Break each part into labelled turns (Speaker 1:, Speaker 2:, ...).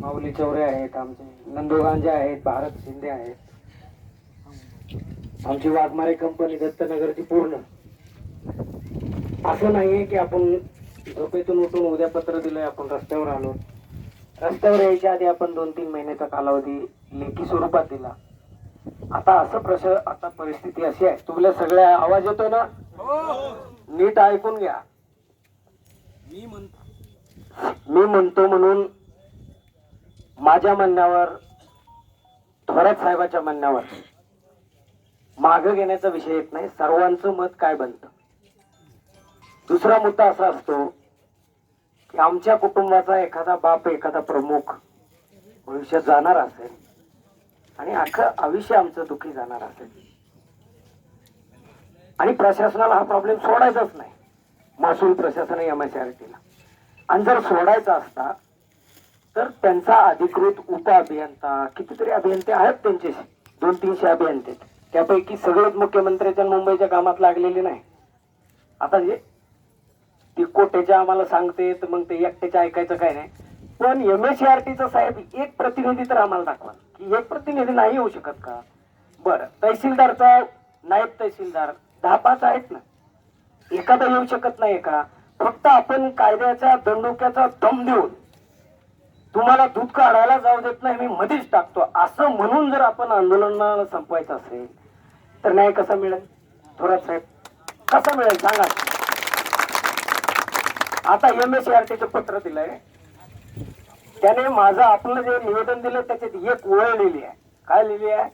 Speaker 1: माऊली चौरे आहेत आमचे नंदू गांजे आहेत भारत शिंदे आहेत. आमची वाघमारे कंपनी दत्तनगरची पूर्ण. असं नाहीये की आपण झोपेतून उठून उद्या पत्र दिलंय आपण रस्त्यावर आलो. रस्त्यावर यायच्या आधी आपण दोन तीन महिन्याचा कालावधी लेखी स्वरूपात दिला. आता असं प्रश आता परिस्थिती अशी आहे. तुमल्या सगळ्या आवाज येतोय ना? नीट ऐकून घ्या.
Speaker 2: मी म्हणतो.
Speaker 1: मी म्हणतो म्हणून माझ्या म्हणण्यावर थोरात साहेबाच्या म्हणण्यावर मागं घेण्याचा विषय येत नाही. सर्वांचं मत काय बनतं? दुसरा मुद्दा असा असतो की आमच्या कुटुंबाचा एखादा बाप एखादा प्रमुख भविष्यात जाणार असेल आणि अख्खं आयुष्य आमचं दुखी जाणार असेल. आणि प्रशासनाला हा प्रॉब्लेम सोडायचाच नाही. महसूल प्रशासन एम एस आर टीला आणि जर सोडायचा असता तर त्यांचा अधिकृत उप अभियंता कितीतरी अभियंते आहेत त्यांच्याशी. दोन तीनशे अभियंते त्यापैकी सगळेच मुख्यमंत्र्याच्या मुंबईच्या कामात लागलेले नाही. आता जे ती कोटेच्या आम्हाला सांगते तर मग ते एकट्याच्या ऐकायचं काय नाही. पण एम एस आर टीचा साहेब एक प्रतिनिधी तर आम्हाला दाखवा. की एक प्रतिनिधी नाही येऊ शकत का? बरं तहसीलदारचा नायब तहसीलदार दहा पाच आहेत ना. एखादा येऊ शकत नाही का? फक्त आपण कायद्याच्या दंडोक्याचा दम देऊन तुम्हाला दूध काढायला जाऊ देत नाही मी मध्येच टाकतो. असं म्हणून जर आपण आंदोलनाला संपवायचं असेल तर न्याय कसा मिळेल? थोरात साहेब कसा मिळेल सांगा? आता एम एस आर टीचं पत्र दिलंय. त्याने माझं आपलं जे निवेदन दिलं त्याच्यात एक ओळ लिहिली आहे. काय लिहिली आहे?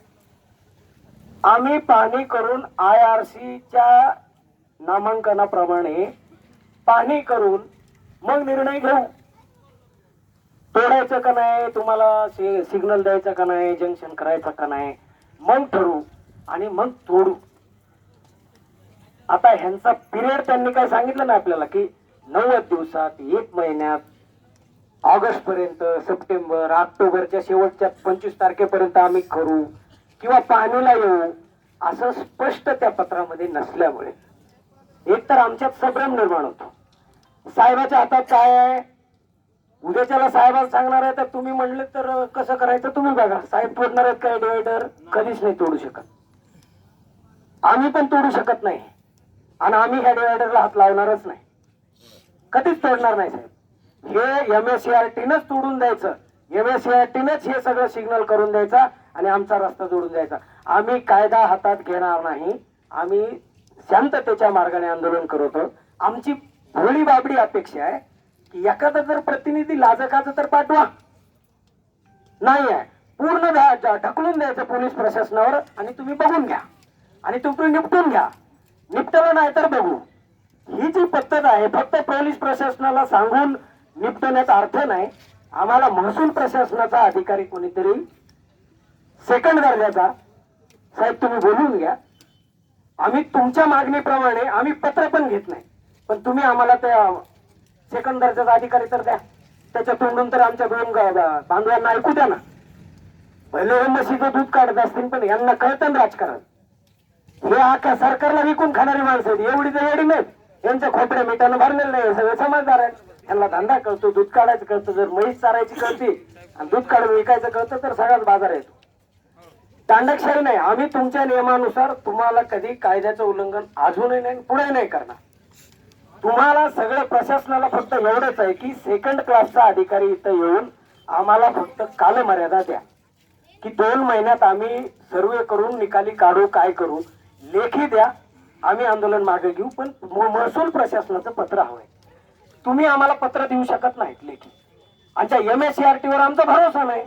Speaker 1: आम्ही पाहणी करून आय आर सीच्या नामांकनाप्रमाणे पाहणी करून मग निर्णय घेऊ. तोडायचं का नाही? तुम्हाला सिग्नल द्यायचा का नाही? जंक्शन करायचं का नाही? मग ठरू आणि मग तोडू. आता ह्यांचा पिरियड त्यांनी काय सांगितलं ना आपल्याला की नव्वद दिवसात एक महिन्यात ऑगस्ट पर्यंत सप्टेंबर ऑक्टोबरच्या शेवटच्या पंचवीस तारखेपर्यंत आम्ही करू किंवा पाहणीला येऊ असं स्पष्ट त्या पत्रामध्ये नसल्यामुळे. एक तर आमच्यात संभ्रम निर्माण होतो. साहेबाच्या हातात काय आहे? उद्याच्याला साहेबाला सांगणार आहे तर तुम्ही म्हणले तर कसं करायचं तुम्ही बघा. साहेब तोडणार आहेत काय डिवायडर? कधीच नाही तोडू शकत. आम्ही पण तोडू शकत नाही. आणि आम्ही ह्या डिवायडरला हात लावणारच नाही. कधीच तोडणार नाही साहेब. हे एम एस सी आर टीनच तोडून द्यायचं. एम एस सी आर टीनच हे सगळं सिग्नल करून द्यायचा आणि आमचा रस्ता जोडून द्यायचा. आम्ही कायदा हातात घेणार नाही. आम्ही शांततेच्या मार्गाने आंदोलन करतो आमची भोळी बाबडी अपेक्षा आहे. एखादा जर प्रतिनिधी लाजकाचं तर पाठवा. नाही आहे. पूर्ण ढकलून द्यायचं पोलीस प्रशासनावर आणि तुम्ही बघून घ्या. आणि तुम्ही निपटून घ्या. निपटलं नाही तर बघू. ही जी पद्धत आहे फक्त पोलीस प्रशासनाला सांगून निपटण्याचा अर्थ नाही. आम्हाला महसूल प्रशासनाचा अधिकारी कोणीतरी सेकंड दर्जाचा साहेब तुम्ही बोलून घ्या. आम्ही तुमच्या मागणीप्रमाणे आम्ही पत्र पण घेत नाही. पण तुम्ही आम्हाला त्या सेकंड दर्जाचा अधिकारी तर द्या. त्याच्या तोंडून तर आमच्या दोन बांधवांना ऐकू द्या ना. पहिले हे म्हशीचं दूध काढत असतील पण यांना कळतं ना राजकारण. हे आख्या सरकारला विकून खाणारी माणसं आहेत. एवढी तर एवढी नाहीत. यांच्या खोपड्या मिठानं भरलेलं नाही. हे सगळे समजदार आहेत. यांना धंदा कळतो दूध काढायचं कळतं. जर म्हैस चारायची कळती आणि दूध काढून विकायचं कळतं तर सगळाच बाजार येतो दांडकशाही नाही. आम्ही तुमच्या नियमानुसार तुम्हाला कधी कायद्याचं उल्लंघन अजूनही नाही पुढे नाही करणार. तुम्हाला सगळं प्रशासनाला फक्त एवढंच आहे की सेकंड क्लासचा अधिकारी इथं येऊन आम्हाला फक्त कालमर्यादा द्या. की दोन महिन्यात आम्ही सर्वे करून निकाली काढू काय करू लेखी द्या. आम्ही आंदोलन मागे घेऊ पण म- महसूल प्रशासनाचं पत्र हवंय तुम्ही आम्हाला पत्र देऊ शकत नाहीत लेखी. आमच्या एम एस सी आर टीवर आमचा भरोसा नाही.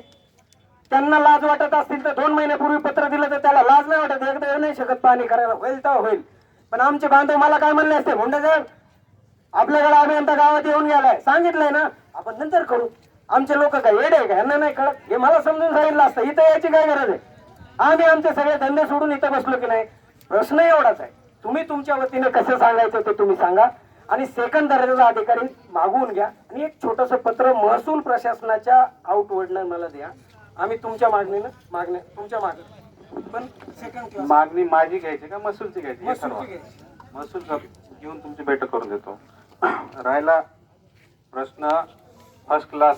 Speaker 1: त्यांना लाज वाटत असतील तर दोन महिन्यापूर्वी पत्र दिलं तर त्याला लाज नाही वाटत. एकदा येऊ नाही शकत. पाणी करायला होईल तर होईल. पण आमचे बांधव मला काय म्हणले असते? मुंडे साहेब आपल्याकडे अभियंता गावात येऊन गेलाय. सांगितलंय ना? आपण नंतर करू. आमचे लोक काय येडे का? यांना नाही कळत. हे मला समजून सांगितलं असतं. इथं यायची काय गरज आहे? आम्ही आमचे सगळे धंदे सोडून इथं बसलो की नाही? प्रश्न एवढाच आहे. तुम्ही तुमच्या वतीने कसं सांगायचं ते तुम्ही सांगा. आणि सेकंड दर्जाचा अधिकारी मागवून घ्या. आणि एक छोटस पत्र महसूल प्रशासनाच्या आउटवर्डनं मला द्या. आम्ही तुमच्या मागणीनं मागण्या तुमच्या मागणी पण सेकंड क्लास
Speaker 3: मागणी माझी घ्यायची का महसूलची घ्यायची? ठरवा.
Speaker 1: महसूलची घ्यायची.
Speaker 3: महसूल घेऊन तुमची बैठक करून देतो. राहिला प्रश्न फर्स्ट क्लास